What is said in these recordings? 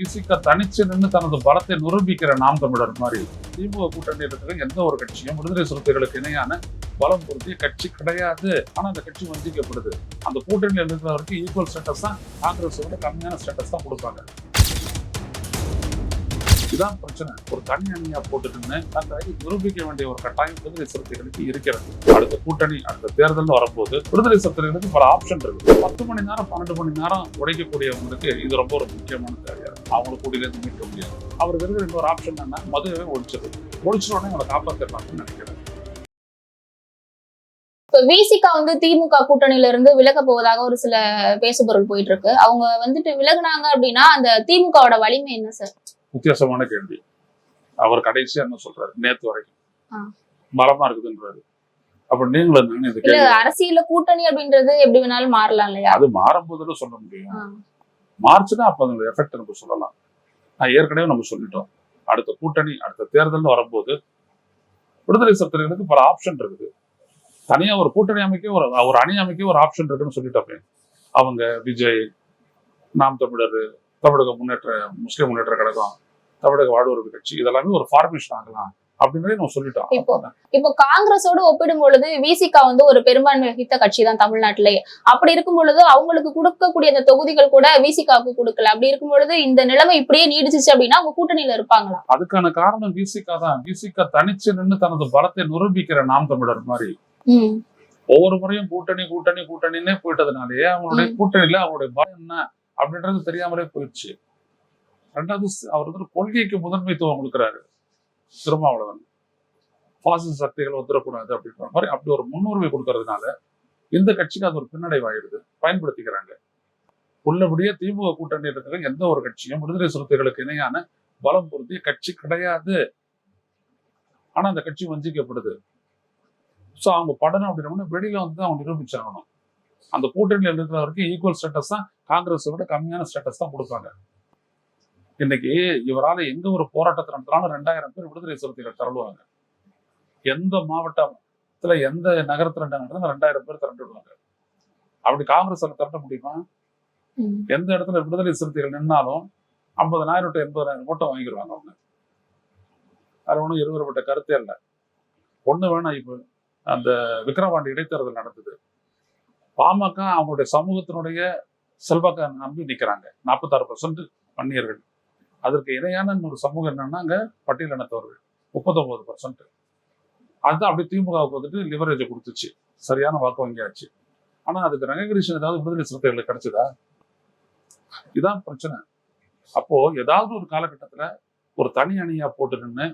விசிக தனிச்சு நின்று தனது பலத்தை நிரூபிக்கிற நாம் தமிழர் மாதிரி. திமுக கூட்டணியில் இருக்கிற எந்த ஒரு கட்சியும் விடுதலை சிறுத்தைகளுக்கு இணையான பலம் பொருத்திய கட்சி கிடையாது. ஆனா அந்த கட்சி வஞ்சிக்கப்படுது. அந்த கூட்டணியில் இருக்கிறவருக்கு ஈக்குவல் ஸ்டேட்டஸ் தான் காங்கிரஸ் விட கம்மியான ஸ்டேட்டஸ் தான் கொடுப்பாங்க. இதுதான் பிரச்சனை. ஒரு தனி அணியா போட்டுட்டுன்னு அந்த நிரூபிக்க வேண்டிய ஒரு கட்டாயம் விடுதலை சிறுத்தைகளுக்கு இருக்கிறது. அடுத்த கூட்டணி அடுத்த தேர்தல் வரும்போது விடுதலை சிறுத்தைகளுக்கு பல ஆப்ஷன் இருக்கு பத்து மணி நேரம் பன்னெண்டு மணி நேரம் உடைக்கக்கூடியவங்களுக்கு இது ரொம்ப ஒரு முக்கியமான தேவையா அவங்களை கூட்டிலேருந்து மீட்க முடியாது. அவருக்கு இருக்கிற இன்னொரு ஆப்ஷன் என்ன மதுவே ஒழிச்சது ஒழிச்ச உடனே அவங்களை காப்பாற்றலாம்னு நினைக்கிறேன். இப்ப விசிகா வந்து திமுக கூட்டணியில இருந்து விலக போவதாக ஒரு சில பேசுபொருள் போயிட்டு இருக்கு. அவங்க வந்துட்டு விலகுனாங்க அப்படின்னா அந்த திமுகவோட வலிமை என்ன சார் வித்தியாசமான கேள்வி. அவர் கடைசியா என்ன சொல்றாரு? நேத்து. வரைக்கும். பலமா இருக்குதுன்றாரு. அப்ப நீங்களும் கேள்வி அரசியல்ல கூட்டணி அப்படின்றது எப்படி வேணாலும் மாறலாம் இல்லையா? அது மாறும்போதுல சொல்ல முடியும். ஆ. மார்ச்னா அப்ப அதோட எஃபெக்ட் நம்ம சொல்லலாம். நான் ஏற்கனவே நம்ம சொல்லிட்டோம். அடுத்த கூட்டணி அடுத்த தேர்தல்னு வரும்போது விடுதலை சிறுத்தைகளுக்கு பல ஆப்ஷன் இருக்குது. தனியா ஒரு கூட்டணி அமைக்க ஒரு ஒரு அணி அமைக்க ஒரு ஆப்ஷன் இருக்குன்னு சொல்லிட்டோமே. அவங்க விஜய் நாம் தமிழர் தமிழக முன்னேற்ற முஸ்லிம் முன்னேற்ற கழகம் தமிழக வாழ்வுரிமை கட்சி இதெல்லாமே ஒரு ஃபார்மேஷன் ஆகலாம் அப்படின்னு நம்ம சொல்லிட்டோம் இப்போ இப்போ காங்கிரஸோட ஒப்பிடும் பொழுது விசிகா வந்து ஒரு பெரும்பான்மை வகித்த கட்சி தான் தமிழ்நாட்டிலே. அப்படி இருக்கும் பொழுது அவங்களுக்கு கொடுக்கக்கூடிய அந்த தொகுதிகள் கூட விசிகாவுக்கு கொடுக்கல. அப்படி இருக்கும் பொழுது இந்த நிலைமை இப்படியே நீடிச்சிச்சு அப்படின்னா அவங்க கூட்டணியில இருப்பாங்களா? அதுக்கான காரணம் விசிகா தான். விசிகா தனிச்சு நின்று தனது பலத்தை நிரூபிக்கிற நாம் தமிழர் மாதிரி. ஒவ்வொரு முறையும் கூட்டணி கூட்டணி கூட்டணின்னே போயிட்டதுனாலேயே அவங்களுடைய கூட்டணியில அவங்களுடைய பலம் என்ன அப்படின்றது தெரியாமலே போயிடுச்சு. ரெண்டாவது அவர் வந்து கொள்கைக்கு முதன்மைத்துவம் கொடுக்குறாரு. திருமாவளவன். பாசிச சக்திகள் வந்துடக்கூடாது அப்படின்ற மாதிரி அப்படி ஒரு முன்னுரிமை கொடுக்கறதுனால இந்த கட்சிக்கு அது ஒரு பின்னடைவாயிடுது. பயன்படுத்திக்கிறாங்க. உள்ளபடியே திமுக கூட்டணி இருக்கிற எந்த ஒரு கட்சியும் விடுதலை சிறுத்தைகளுக்கு இணையான பலம் பொருத்திய கட்சி கிடையாது. ஆனா அந்த கட்சி வஞ்சிக்கப்படுது. ஸோ அவங்க படணும் அப்படின்னா வெளியில வந்து அவங்க நிரூபிச்சாகணும். அந்த கூட்டணியில் இருக்கிற வரைக்கும் ஈக்குவல் ஸ்டேட்டஸ் தான் காங்கிரஸை விட கம்மியான ஸ்டேட்டஸ் தான் கொடுப்பாங்க. இன்னைக்கு இவரால எங்க ஒரு போராட்டத்தை நடத்தினாலும் ரெண்டாயிரம் பேர் விடுதலை சிறுத்தைகள் திரளுவாங்க. எந்த மாவட்டத்துல எந்த நகரத்துல நடந்தாலும் ரெண்டாயிரம் பேர் திரண்டுடுவாங்க அப்படி காங்கிரஸ் திரட்ட முடியுமா? எந்த இடத்துல விடுதலை சிறுத்தைகள் நின்னாலும் ஐம்பதனாயிரம் டு எண்பதாயிரம் ஓட்டம் வாங்கிடுவாங்க அவங்க. அது ஒன்றும் இருவருப்பட்ட கருத்தே இல்லை. ஒண்ணு வேணா இப்போ அந்த விக்கிரவாண்டி இடைத்தேர்தல் நடந்தது. பாமக அவங்களுடைய சமூகத்தினுடைய செல்வாக்க நம்பி நிக்கிறாங்க. நாற்பத்தாறு பர்சன்ட் வன்னியர்கள். அதற்கு இணையான ஒரு சமூகம் என்னன்னா அங்க பட்டியலினத்தவர்கள் முப்பத்தொன்பது பர்சன்ட் அதுதான் அப்படியே திமுகவுக்கு வந்துட்டு லிவரேஜ் கொடுத்துச்சு. சரியான வாக்கு வங்கியாச்சு. ஆனா அதுக்கு ரங்ககிருஷ்ணன் ஏதாவது விடுதலை சிறுத்தைகளுக்கு கிடைச்சதா? இதான் பிரச்சனை. அப்போ ஏதாவது ஒரு காலகட்டத்துல ஒரு தனி அணியா போட்டு நின்று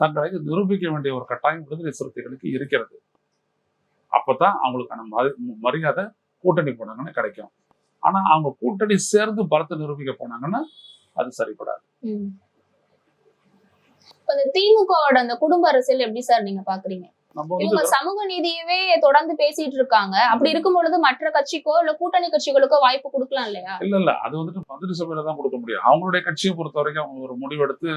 தங்களை நிரூபிக்க வேண்டிய ஒரு கட்டாயம் விடுதலை சிறுத்தைகளுக்கு இருக்கிறது. அப்பதான் அவங்களுக்கான மரியாதை கூட்டணி போனாங்கன்னா கிடைக்கும். ஆனா அவங்க கூட்டணி சேர்ந்து பலத்தை நிரூபிக்க போனாங்கன்னா அது சரிப்படாது. இந்த திமுகவோட அந்த குடும்ப அரசியல் எப்படி சார் நீங்க பாக்குறீங்க? இவங்க சமூக நீதியவே தொடர்ந்து பேசிட்டு இருக்காங்க. அப்படி இருக்கும் பொழுது மற்ற கட்சிக்கோ இல்ல கூட்டணி கட்சிகளுக்கோ வாய்ப்பு கொடுக்கலாம் இல்லையா? இல்ல இல்ல. அது வந்துட்டு மந்திரி சபையில தான் கொடுக்க முடியும். அவங்களுடைய கட்சியை பொறுத்த வரைக்கும் அவங்க ஒரு முடிவெடுத்து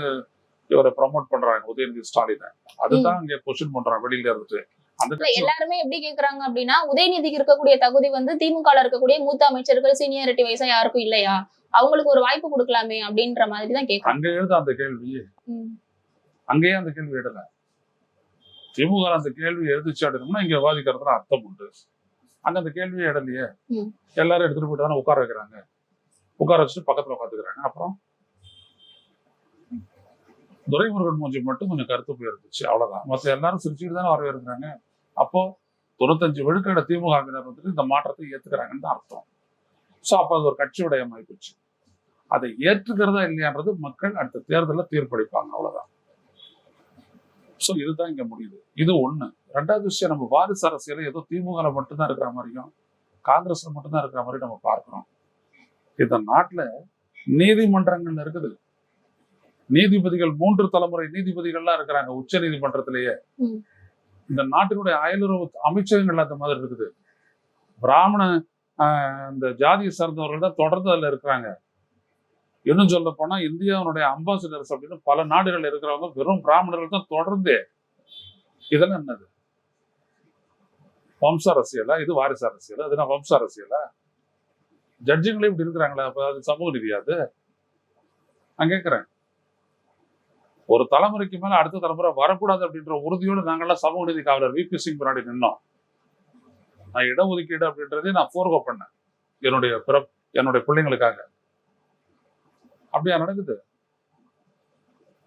இவரை ப்ரமோட் பண்றாங்க. உதயநிதி ஸ்டாலினை. அதுதான் இங்க கொஸ்டின் பண்றாங்க வெளியில இருந்துட்டு எல்லாருமே எப்படி கேக்குறாங்க அப்படின்னா உதயநிதிக்கு இருக்கக்கூடிய தகுதி வந்து திமுக இருக்கக்கூடிய மூத்த அமைச்சர்கள் சீனியாரிட்டி வயசா யாருக்கும் இல்லையா? அவங்களுக்கு ஒரு வாய்ப்பு கொடுக்கலாமே அப்படின்ற மாதிரி தான் கேக்குறாங்க. அங்க எழுத அந்த கேள்வி. அங்கேயே அந்த கேள்வி இடல. திமுக அந்த கேள்வி எழுதிச்சு அப்படின்னா இங்க விவாதிக்கிறதுல அர்த்தம் உண்டு. அங்க அந்த கேள்வியே இடலையே. எல்லாரும் எடுத்துட்டு போயிட்டு தானே உட்கார வைக்கிறாங்க. உட்கார வச்சுட்டு பக்கத்துல உட்காந்துக்கிறாங்க. அப்புறம்? துரைமுருகன் மூஞ்சி மட்டும் கொஞ்சம் கருத்து போயிருந்துச்சு. அவ்வளவுதான். மற்ற எல்லாரும் சிரிச்சுட்டு தானே வரவேற்கிறாங்க. அப்போ தொண்ணூத்தஞ்சு விழுக்காடு திமுகவினர் வந்துட்டு இந்த மாற்றத்தை ஏத்துக்கிறாங்கன்னு தான் அர்த்தம். ஸோ அப்போ அது ஒரு கட்சியுடைய போச்சு அதை ஏற்றுக்கிறதா இல்லையான்றது மக்கள் அடுத்த தேர்தலில் தீர்ப்பளிப்பாங்க அவ்வளவுதான். ஸோ இதுதான் இங்க முடியுது. இது ஒண்ணு. ரெண்டாவது விஷயம் நம்ம வாரிசு அரசியல் ஏதோ திமுக மட்டும்தான் இருக்கிற மாதிரியும் காங்கிரஸ்ல மட்டும்தான் இருக்கிற மாதிரி நம்ம பார்க்கிறோம். இந்த நாட்டுல நீதிமன்றங்கள்ல இருக்குது. நீதிபதிகள் மூன்று தலைமுறை நீதிபதிகள்லாம் இருக்கிறாங்க உச்ச நீதிமன்றத்திலேயே. இந்த நாட்டினுடைய அயலுறவு அமைச்சகங்கள் இல்லாத மாதிரி இருக்குது. பிராமண ஆஹ், இந்த ஜாதியை சார்ந்தவர்கள் தான் தொடர்ந்து அதுல இருக்கிறாங்க. இன்னும் சொல்ல போனால் இந்தியாவுடைய அம்பாசிடர்ஸ் அப்படின்னு பல நாடுகள் இருக்கிறவங்க வெறும் பிராமணர்கள் தான் தொடர்ந்து இதெல்லாம் என்னது? வம்ச அரசியலா? இது வாரிசு அரசியலா? இதுனா வம்ச அரசியலா? ஜட்ஜுங்களே இப்படி இருக்கிறாங்களா? அப்போ அது சமூக நிதியாது நான் கேட்குறேன் ஒரு தலைமுறைக்கு மேல அடுத்த தலைமுறை வரக்கூடாது அப்படின்ற உறுதியோடு நாங்கள்லாம் சமூக நீதி காவலர் விபி சிங் முன்னாடி நின்னோம். நான் இடஒதுக்கீடு அப்படின்றதே நான் போர்கோ பண்ணேன். என்னுடைய பிறப் என்னுடைய பிள்ளைங்களுக்காக. அப்படியா நடக்குது?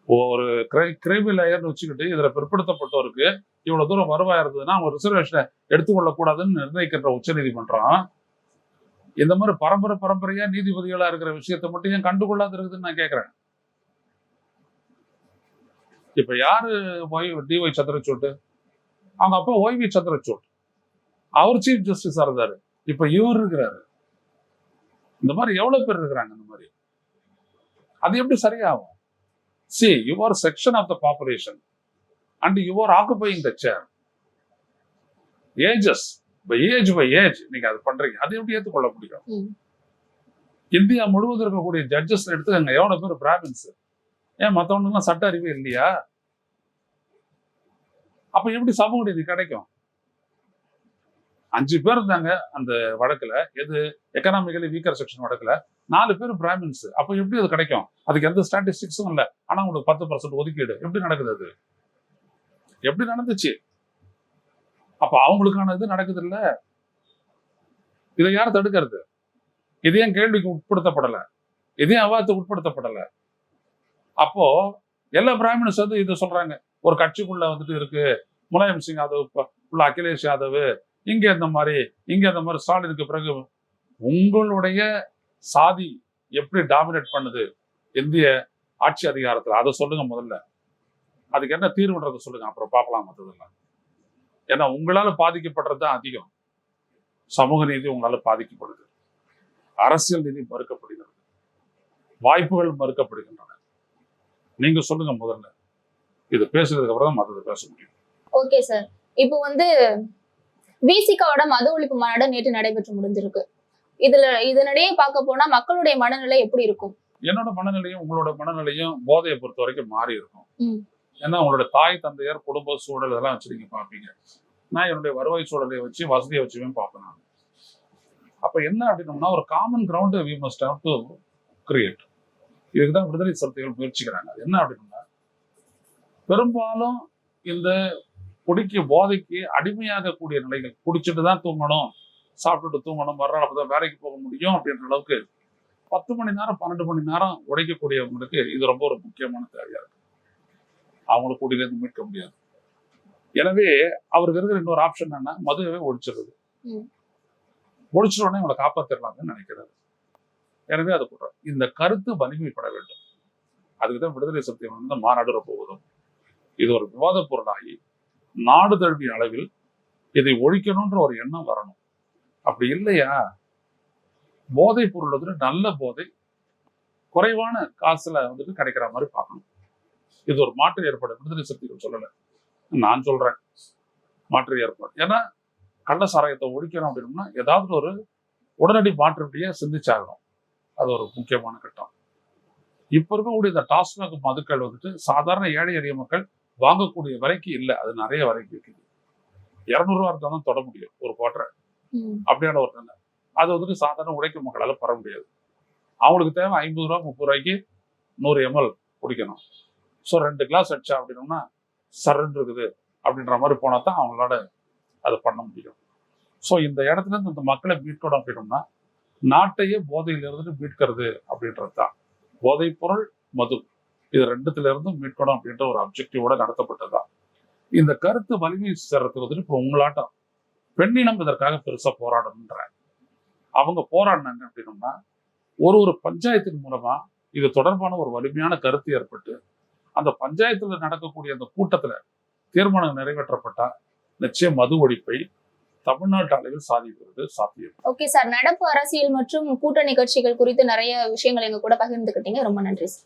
ஒரு கிரைமி லேயர்னு வச்சுக்கிட்டு இதுல பிற்படுத்தப்பட்டோருக்கு இவ்வளவு தூரம் வருவாய் இருந்ததுன்னா அவங்க ரிசர்வேஷனை எடுத்துக்கொள்ளக்கூடாதுன்னு நிர்ணயிக்கின்ற உச்சநீதிமன்றம் இந்த மாதிரி பரம்பரை பரம்பரையா நீதிபதிகளா இருக்கிற விஷயத்தை மட்டும் ஏன் கண்டுகொள்ளாது இருக்குதுன்னு நான் கேட்கிறேன் இப்ப யாரு ஒய் டிஒய் சந்திரசூட்? அவங்க அப்பா ஒய்வி சந்திரசூட். அவர் சீஃப் ஜஸ்டிஸா இருந்தாரு. இப்ப இவர் இருக்கிறாரு. இந்த மாதிரி எவ்வளவு பேர் இருக்கிறாங்க இந்த மாதிரி? அது எப்படி சரியாகும்? See you are section of the population and you are occupying the chair ages by age by age நீங்க அது பண்றீங்க. அது எப்படி ஏற்றுக்கொள்ள முடியும். இந்தியா முழுவதும் இருக்கக்கூடிய ஜட்ஜஸ் எடுத்துக்கங்க. எவ்வளவு பேர் பிராமின்ஸ் ஏன் மற்றவனுக்குலாம் சட்ட அறிவு இல்லையா? அப்ப எப்படி சமூக நீதி கிடைக்கும்? அஞ்சு பேர் இருந்தாங்க அந்த வழக்குல. எது? எக்கனாமிக்கலி வீக்கர் செக்ஷன் வழக்குல. நாலு பேர் பிராமின்ஸ். அப்போ எப்படி அது கிடைக்கும்? அதுக்கு எந்த ஸ்டாட்டிஸ்டிக்ஸும் இல்ல. ஆனா உங்களுக்கு பத்து பர்சன்ட் ஒதுக்கீடு. எப்படி நடக்குது அது? எப்படி நடந்துச்சு? அப்ப அவங்களுக்கான இது நடக்குது இல்ல? இதை யார் தடுக்கிறது? இது கேள்விக்கு உட்படுத்தப்படல? இதையும் ஏன் உட்படுத்தப்படலை உட்படுத்தப்படல? அப்போ எல்லா பிராமணஸ் வந்து இதை சொல்றாங்க. ஒரு கட்சிக்குள்ள வந்துட்டு இருக்கு. முலாயம் சிங் யாதவ் உள்ள அகிலேஷ் யாதவ் இங்க இந்த மாதிரி இங்க இந்த மாதிரி ஸ்டாலினுக்கு பிறகு உங்களுடைய சாதி எப்படி டாமினேட் பண்ணுது? இந்திய ஆட்சி அதிகாரத்துல. அதை சொல்லுங்க முதல்ல. அதுக்கு என்ன தீர்வுன்றதை சொல்லுங்க. அப்புறம் பார்க்கலாம் மற்றதெல்லாம் ஏன்னா உங்களால பாதிக்கப்படுறது தான் அதிகம். சமூக நீதி உங்களால பாதிக்கப்படுது. அரசியல் நீதி மறுக்கப்படுகிறது. வாய்ப்புகள் மறுக்கப்படுகின்றன. நீங்க சொல்லுங்க முதல்ல. இது பேசுறதுக்கு அப்புறம் தான் மற்றது பேச முடியும். ஓகே சார் இப்போ வந்து விசிகாவோட மது ஒழிப்பு மாநாடு நேற்று நடைபெற்று முடிஞ்சிருக்கு. இதுல இதனிடையே பார்க்க போனா மக்களுடைய மனநிலை எப்படி இருக்கும்? என்னோட மனநிலையும் உங்களோட மனநிலையும் போதையை பொறுத்த வரைக்கும் மாறி இருக்கும். ஏன்னா உங்களோட தாய் தந்தையர் குடும்ப சூழல் இதெல்லாம் வச்சு நீங்க பார்ப்பீங்க. நான் என்னுடைய வருவாய் சூழலை வச்சு வசதியை வச்சுமே பார்ப்பேன் நான். அப்ப என்ன அப்படின்னோம்னா ஒரு common ground we must have to create இதுக்கு தான் விடுதலை சிறுத்தைகள் முயற்சிக்கிறாங்க. அது என்ன அப்படின்னா பெரும்பாலும் இந்த குடிக்கு போதைக்கு அடிமையாகக்கூடிய நிலைகள் குடிச்சிட்டு தான் தூங்கணும் சாப்பிட்டுட்டு தூங்கணும் மறுநாள் அப்பதான் வேலைக்கு போக முடியும் அப்படின்ற அளவுக்கு பத்து மணி நேரம் பன்னெண்டு மணி நேரம் உடைக்கக்கூடியவங்களுக்கு இது ரொம்ப ஒரு முக்கியமான தேவையா இருக்கு. அவங்களை கூட்டிலேருந்து மீட்க முடியாது. எனவே அவருக்கு இருக்கிற இன்னொரு ஆப்ஷன் என்னன்னா மதுவை ஒழிச்சிடுறது. ம். ஒழிச்சிட்ட உடனே இவங்களை காப்பாத்திடலாம்னு நினைக்கிறாரு. எனவே அது போடுறோம் இந்த கருத்து வலிமைப்பட வேண்டும். அதுக்கு தான் விடுதலை சக்தி வந்து மாநாடு போவதும் இது ஒரு விவாத பொருளாகி நாடு தழுவிய அளவில் இதை ஒழிக்கணும்ன்ற ஒரு எண்ணம் வரணும். அப்படி இல்லையா? போதை பொருள் வந்துட்டு நல்ல போதை குறைவான காசுல வந்துட்டு கிடைக்கிற மாதிரி பார்க்கணும். இது ஒரு மாற்று ஏற்பாடு விடுதலை சக்திகள் சொல்லல. நான் சொல்றேன் மாற்று ஏற்பாடு. ஏன்னா கள்ள சாராயத்தை ஒழிக்கணும் அப்படின்னா ஏதாவது ஒரு உடனடி மாற்றத்தையே சிந்திச்சாகணும். அது ஒரு முக்கியமான கட்டம். இப்ப இருக்கக்கூடிய இந்த டாஸ்மாக் மதுக்கள் வந்துட்டு சாதாரண ஏழை எளிய மக்கள் வாங்கக்கூடிய விலைக்கு இல்லை. அது நிறைய விலைக்கு விற்குது இரநூறுவா இருந்தால் தான் தொட முடியும் ஒரு குவாட்டரை. அப்படியான ஒரு நிலை. அது வந்துட்டு சாதாரண உழைக்கும் மக்களால பெற முடியாது. அவங்களுக்கு தேவை ஐம்பது ரூபா முப்பது ரூபாய்க்கு நூறு எம்எல் குடிக்கணும். ஸோ ரெண்டு கிளாஸ் அடிச்சா அப்படின்னோம்னா சரன் இருக்குது. அப்படின்ற மாதிரி போனா தான் அவங்களால அதை பண்ண முடியும். ஸோ இந்த இடத்துல இருந்து இந்த மக்களை மீட்கணும் அப்படின்னோம்னா நாட்டையே போதையில இருந்துட்டு மீட்கிறது அப்படின்றது தான் போதைப் பொருள் மது. இது ரெண்டுத்துல இருந்தும் மீட்கணும் அப்படின்ற ஒரு அப்ஜெக்டிவோட நடத்தப்பட்டதுதான். இந்த கருத்து வலிமை சேர்றதுக்கு வந்துட்டு இப்போ உங்களாட்டம் பெண்ணினம் இதற்காக பெருசா போராடணுன்ற அவங்க போராடினாங்க அப்படின்னோம்னா ஒரு ஒரு பஞ்சாயத்தின் மூலமா இது தொடர்பான ஒரு வலிமையான கருத்து ஏற்பட்டு அந்த பஞ்சாயத்துல நடக்கக்கூடிய அந்த கூட்டத்துல தீர்மானம் நிறைவேற்றப்பட்டா நிச்சயம் மது ஒழிப்பை தமிழ்நாட்டு அளவில் சாதிக்கிறது சாத்தியம். ஓகே சார் நடப்பு அரசியல் மற்றும் கூட்டணி கட்சிகள் குறித்து நிறைய விஷயங்கள் எங்க கூட பகிர்ந்துக்கிட்டீங்க. ரொம்ப நன்றி சார்